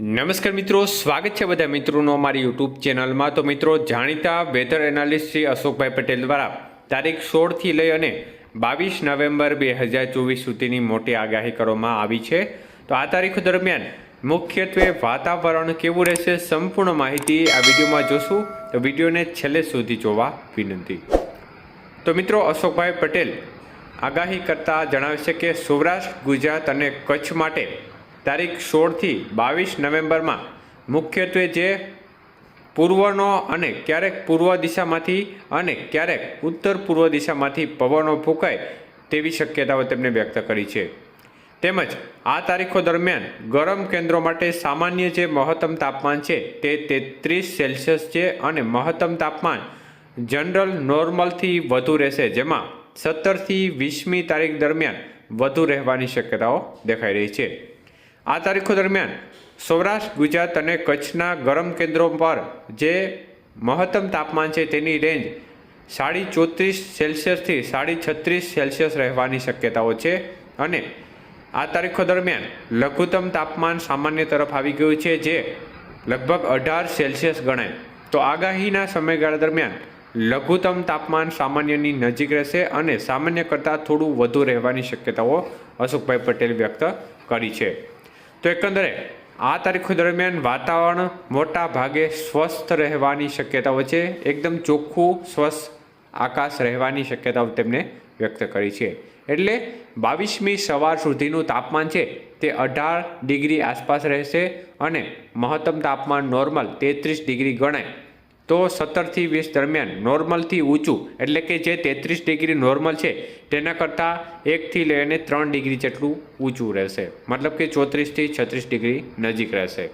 નમસ્કાર મિત્રો, સ્વાગત છે બધા મિત્રોનો અમારી યુટ્યુબ ચેનલમાં. તો મિત્રો, જાણીતા વેધર એનાલિસ્ટ શ્રી અશોકભાઈ પટેલ દ્વારા તારીખ સોળથી લઈ અને બાવીસ નવેમ્બર બે હજાર ચોવીસ સુધીની મોટી આગાહી કરવામાં આવી છે. તો આ તારીખો દરમિયાન મુખ્યત્વે વાતાવરણ કેવું રહેશે સંપૂર્ણ માહિતી આ વિડીયોમાં જોશું. તો વિડીયોને છેલ્લે સુધી જોવા વિનંતી. તો મિત્રો, અશોકભાઈ પટેલ આગાહી કરતા જણાવે છે કે સૌરાષ્ટ્ર, ગુજરાત અને કચ્છ માટે તારીખ સોળથી બાવીસ નવેમ્બરમાં. મુખ્યત્વે જે પૂર્વનો અને ક્યારેક પૂર્વ દિશામાંથી અને ક્યારેક ઉત્તર પૂર્વ દિશામાંથી પવનો ફૂંકાય તેવી શક્યતાઓ તેમણે વ્યક્ત કરી છે. તેમજ આ તારીખો દરમિયાન ગરમ કેન્દ્રો માટે સામાન્ય જે મહત્તમ તાપમાન છે તે તેત્રીસ સેલ્સિયસ છે અને મહત્તમ તાપમાન જનરલ નોર્મલથી વધુ રહેશે, જેમાં સત્તરથી વીસમી તારીખ દરમિયાન વધુ રહેવાની શક્યતાઓ દેખાઈ રહી છે. આ તારીખો દરમિયાન સૌરાષ્ટ્ર, ગુજરાત અને કચ્છના ગરમ કેન્દ્રો પર જે મહત્તમ તાપમાન છે તેની રેન્જ સાડી ચોત્રીસ સેલ્સિયસથી સાડી છત્રીસ સેલ્સિયસ રહેવાની શક્યતાઓ છે અને આ તારીખો દરમિયાન લઘુત્તમ તાપમાન સામાન્ય તરફ આવી ગયું છે જે લગભગ અઢાર સેલ્સિયસ ગણાય. તો આગાહીના સમયગાળા દરમિયાન લઘુત્તમ તાપમાન સામાન્યની નજીક રહેશે અને સામાન્ય કરતાં થોડું વધુ રહેવાની શક્યતાઓ અશોકભાઈ પટેલ વ્યક્ત કરી છે. તો એકંદરે, આ તારીખો દરમિયાન વાતાવરણ મોટા ભાગે સ્વસ્થ રહેવાની શક્યતાઓ છે. એકદમ ચોખ્ખું, સ્વસ્થ આકાશ રહેવાની શક્યતાઓ તેમને વ્યક્ત કરી છે. એટલે બાવીસમી સવાર સુધીનું તાપમાન છે તે અઢાર ડિગ્રી આસપાસ રહેશે અને મહત્તમ તાપમાન નોર્મલ તેત્રીસ ડિગ્રી ગણાય. તો સત્તરથી વીસ દરમિયાન નોર્મલથી ઊંચું, એટલે કે જે તેત્રીસ ડિગ્રી નોર્મલ છે, તેના કરતાં એકથી લઈને ત્રણ ડિગ્રી જેટલું ઊંચું રહેશે. મતલબ કે ચોત્રીસથી છત્રીસ ડિગ્રી નજીક રહેશે.